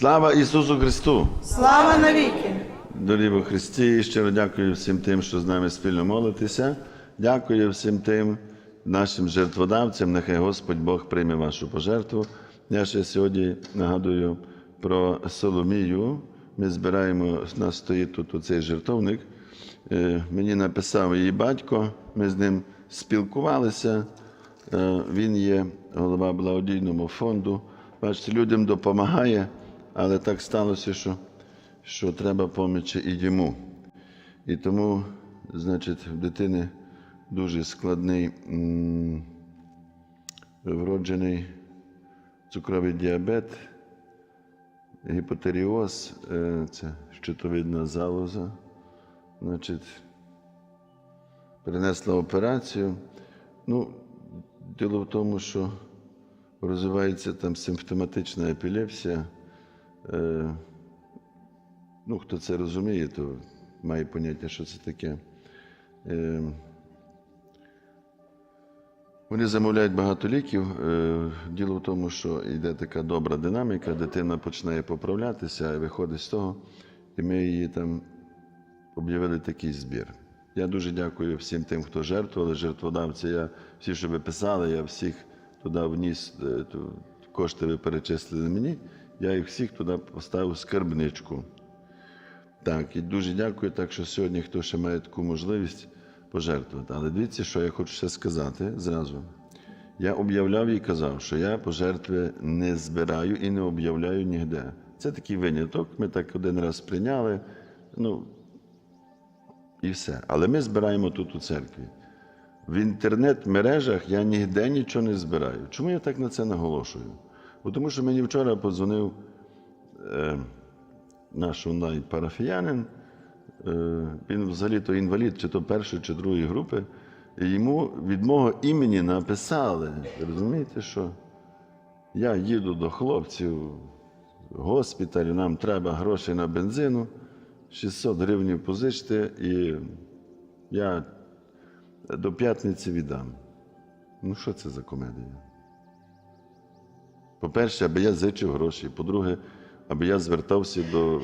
Слава Ісусу Христу! Слава навіки! Дорогі во Христі, щиро дякую всім тим, що з нами спільно молитеся. Дякую всім тим нашим жертводавцям. Нехай Господь Бог прийме вашу пожертву. Я ще сьогодні нагадую про Соломію. Ми збираємо, у нас стоїть тут оцей жертовник. Е, Мені написав її батько, ми з ним спілкувалися. Е, Він є голова благодійного фонду. Бачите, людям допомагає, але так сталося, що що треба помічі і йому. І тому, значить, в дитини дуже складний вроджений цукровий діабет, гіпотеріоз, е, це щитовидна залоза. Значить, перенесла операцію. Ну, діло в тому, що розвивається там симптоматична епілепсія. Е, Ну, хто це розуміє, то має поняття, що це таке. Е, Вони замовляють багато ліків. Е, Діло в тому, що йде така добра динаміка, дитина починає поправлятися і виходить з того, і ми її там об'явили такий збір. Я дуже дякую всім тим, хто жертвували, жертводавці. Я всі, що ви писали, я всіх туди вніс, кошти ви перечислили мені. Я їх всіх туди поставив скарбничку. Так, і дуже дякую. Так що сьогодні, хто ще має таку можливість пожертвувати. Але дивіться, що я хочу ще сказати зразу. Я об'являв і казав, що я пожертви не збираю і не об'являю ніде. Це такий виняток. Ми так один раз прийняли. Ну, і все. Але ми збираємо тут у церкві. В інтернет-мережах я ніде нічого не збираю. Чому я так на це наголошую? Бо тому що мені вчора подзвонив е, наш онлайн парафіянин, е, він взагалі-то інвалід, чи то першої, чи другої групи, і йому від мого імені написали. Розумієте, що я їду до хлопців в госпіталь, нам треба грошей на бензину, 600 гривень позичте, і я до п'ятниці віддам. Ну, що це за комедія? По-перше, аби я зичив гроші. По-друге, аби я звертався до.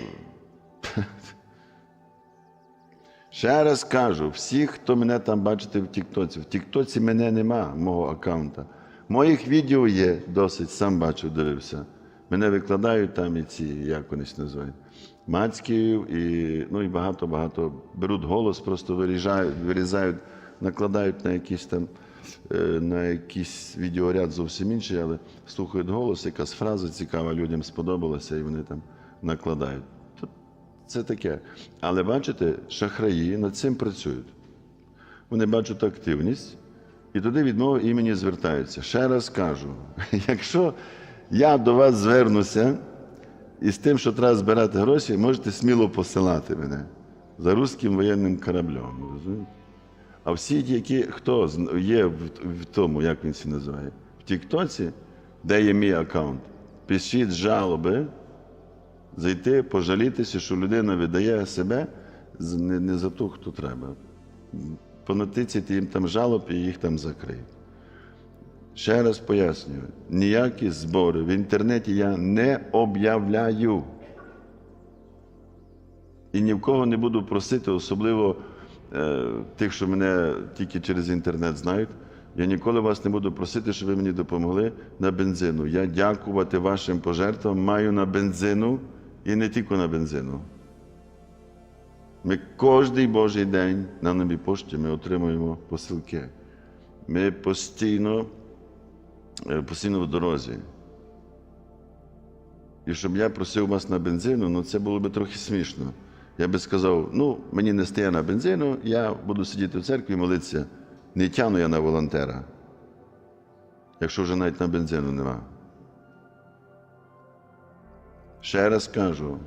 Ще раз кажу, всі, хто мене там бачите в Тіктоці, в Тіктоці мене нема, мого аккаунта. Моїх відео є досить, сам бачив, дивився. Мене викладають там і ці, як вони називають, Мацьків, і, ну, і багато-багато. Беруть голос, просто виріжають, вирізають, накладають на якісь там на якийсь відеоряд зовсім інший, але слухають голос, якась фраза цікава, людям сподобалася, і вони там накладають. Це таке. Але бачите, шахраї над цим працюють. Вони бачать активність і туди від мого імені звертаються. Ще раз кажу: якщо я до вас звернуся із тим, що треба збирати гроші, можете сміло посилати мене за руським воєнним кораблем. розумієте? А всі ті, які хто є в, в тому, як він це називає, в Тіктоці, де є мій аккаунт, пишіть жалоби, зайти, пожалітися, що людина видає себе не, не за ту, хто треба. Понатицяти їм там жалоб і їх там закриють. Ще раз пояснюю, ніякі збори в інтернеті я не об'являю. І ні в кого не буду просити, особливо тих, що мене тільки через інтернет знають. Я ніколи вас не буду просити, щоб ви мені допомогли на бензину. Я дякувати вашим пожертвам маю на бензину і не тільки на бензину. Ми кожний Божий день на новій пошті ми отримуємо посилки. Ми постійно, е, постійно в дорозі. І щоб я просив вас на бензину, ну це було б трохи смішно. Я би сказав, ну, мені не стає на бензину, я буду сидіти в церкві і молитися. Не тяну я на волонтера, якщо вже навіть на бензину нема. Ще раз кажу,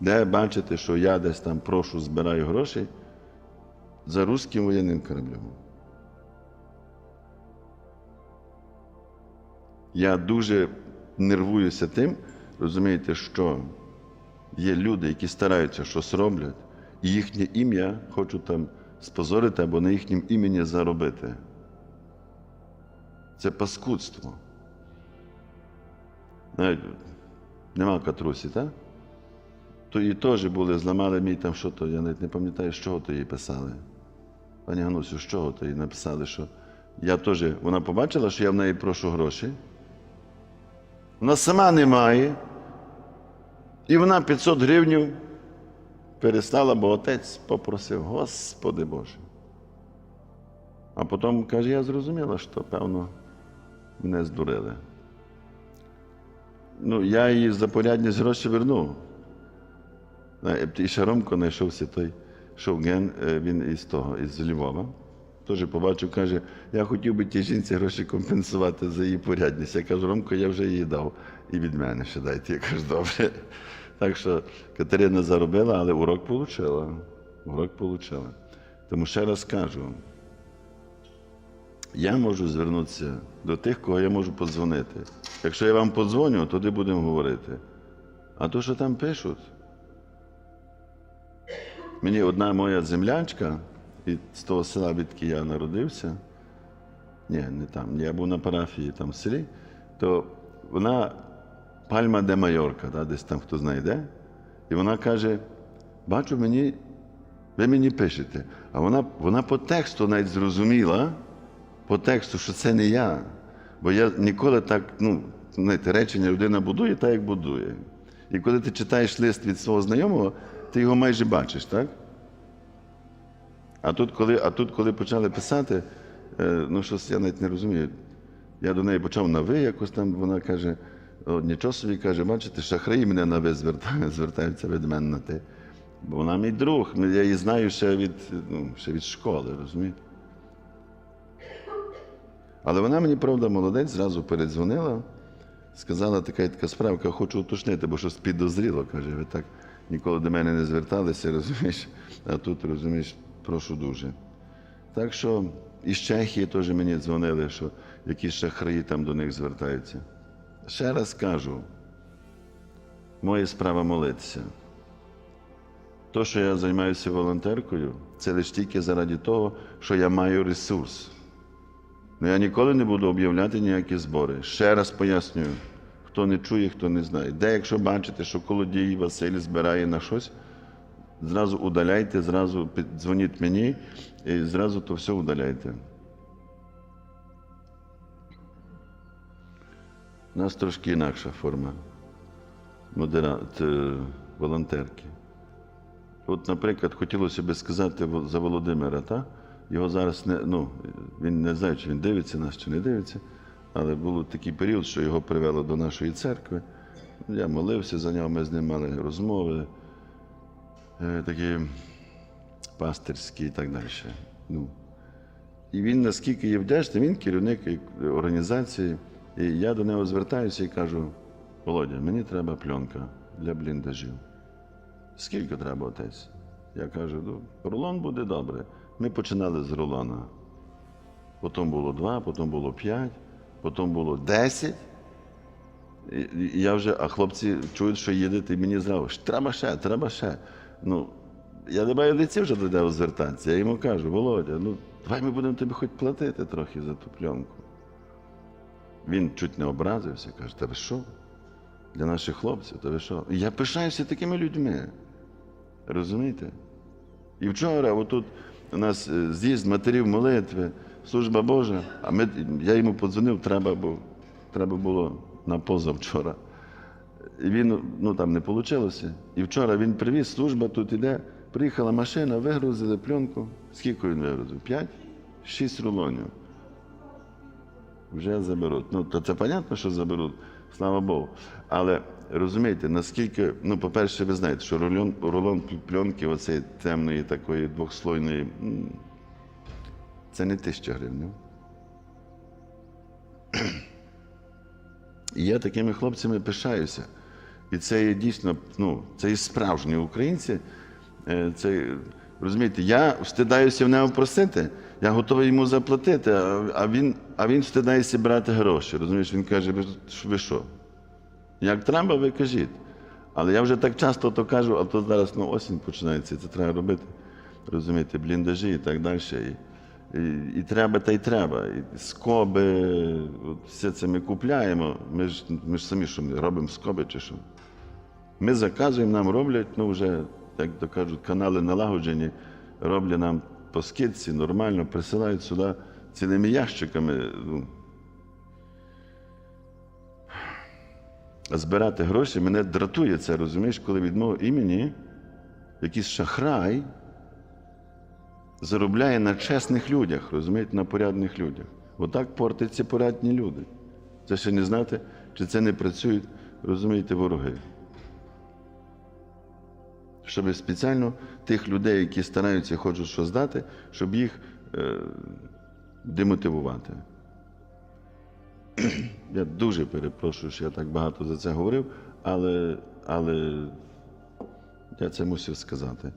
де бачите, що я десь там прошу, збираю гроші за руським воєнним кораблем. Я дуже нервуюся тим, розумієте, що є люди, які стараються щось роблять, і їхнє ім'я хочуть там спозорити або на їхнім імені заробити. Це паскудство. Знаєте, Нема катрусі, так? То її теж були, зламали мій там що то, я навіть не пам'ятаю, з чого то їй писали. Пані Ганусю, з чого то їй написали, що я теж, вона побачила, що я в неї прошу гроші. Вона сама не має. І вона 500 гривнів перестала, бо отець попросив, Господи Боже. А потім каже, я зрозуміла, що, певно, мене здурили. Ну, я їй за порядність гроші вернув. Е, І ще Ромко знайшовся той Шовген, е, він із того, із Львова. Теж побачив, каже, я хотів би тій жінці гроші компенсувати за її порядність. Я кажу, Ромко, я вже її дав. І від мене ще дайте. Я кажу, добре. Так що Катерина заробила, але урок отримала. Урок отримала. Тому ще раз кажу, я можу звернутися до тих, кого я можу подзвонити. Якщо я вам подзвоню, тоді будемо говорити. А то, що там пишуть, мені одна моя землячка з того села, відки я народився, ні, не там, я був на парафії там в селі, то вона Пальма де Майорка, да, десь там хто знає де. І вона каже: бачу, мені, ви мені пишете. А вона, вона по тексту навіть зрозуміла, по тексту, що це не я. Бо я ніколи так, ну, знаєте, речення людина будує так, як будує. І коли ти читаєш лист від свого знайомого, ти його майже бачиш, так? А тут, коли, а тут, коли почали писати, е, ну щось я навіть не розумію. Я до неї почав на ви, якось там вона каже, нічого собі каже, бачите, шахраї мене на ви звертаються, звертаються від мене на ти. Бо вона мій друг, ну, я її знаю ще від, ну, ще від школи, розумієте? Але вона мені, правда, молодець, зразу передзвонила, сказала, така така справка, хочу уточнити, бо щось підозріло, каже, ви так ніколи до мене не зверталися, розумієш, а тут, розумієш, прошу дуже. Так що із Чехії теж мені дзвонили, що якісь шахраї там до них звертаються. Ще раз кажу, моя справа молитися. То, що я займаюся волонтеркою, це лише тільки заради того, що я маю ресурс. Ну, я ніколи не буду об'являти ніякі збори. Ще раз пояснюю, хто не чує, хто не знає. Де, якщо бачите, що колодій Василь збирає на щось, зразу удаляйте, зразу дзвоніть мені і зразу то все удаляйте. У нас трошки інакша форма модера... волонтерки. От, наприклад, хотілося би сказати за Володимира, та? його зараз не, ну, він не знає, чи він дивиться нас, чи не дивиться, але був такий період, що його привело до нашої церкви. Я молився за нього, ми з ним мали розмови, е, такі пастирські і так далі. Ну. І він наскільки є вдячний, він керівник організації. І я до нього звертаюся і кажу: Володя, мені треба пленка для бліндажів. Скільки треба отець? Я кажу, ну, рулон буде добре. Ми починали з рулона. Потім було два, потім було п'ять, потім було десять. Я вже, а хлопці чують, що їдете, і мені зразу, «Ж треба ще, треба ще. Ну, я не маю лиці вже до нього звертатися. Я йому кажу, Володя, ну давай ми будемо тобі хоч платити трохи за ту пленку. Він чуть не образився, каже, та ви що? Для наших хлопців, та ви що? Я пишаюся такими людьми. Розумієте? І вчора, отут у нас е, з'їзд матерів молитви, служба Божа, а ми, я йому подзвонив, треба, бо треба було на позавчора. І він ну там не вийшло. І вчора він привіз, служба тут іде, приїхала машина, вигрузили пленку. Скільки він вигрузив? П'ять? Шість рулонів. Вже заберуть. Ну, то це понятно, що заберуть, слава Богу. Але розумієте, наскільки, ну, по-перше, ви знаєте, що рулон, рулон пленки оцеї темної, такої двохслойної, це не тисяча гривень. ну. І я такими хлопцями пишаюся. І це є дійсно, ну, це є справжні українці. Е, Це, розумієте, я встидаюся в нього просити, я готовий йому заплатити, а він, а він встидається брати гроші. Розумієш, він каже, ви, що? Як треба, ви кажіть. Але я вже так часто то кажу, а то зараз ну, осінь починається, це треба робити. Розумієте, бліндажі і так далі. І, і, і треба, та й треба. І скоби, от все це ми купляємо. Ми ж, ми ж самі що ми робимо скоби чи що. Ми заказуємо, нам роблять, ну вже, як то кажуть, канали налагоджені, роблять нам по скидці, нормально, присилають сюди цілими ящиками. Ну, збирати гроші мене дратує це, розумієш, коли від мого імені якийсь шахрай заробляє на чесних людях, розумієте, на порядних людях. Отак портяться порядні люди. Це ще не знати, чи це не працюють, розумієте, вороги. Щоб спеціально тих людей, які стараються і хочуть щось дати, щоб їх е, демотивувати. Я дуже перепрошую, що я так багато за це говорив, але, але я це мусив сказати.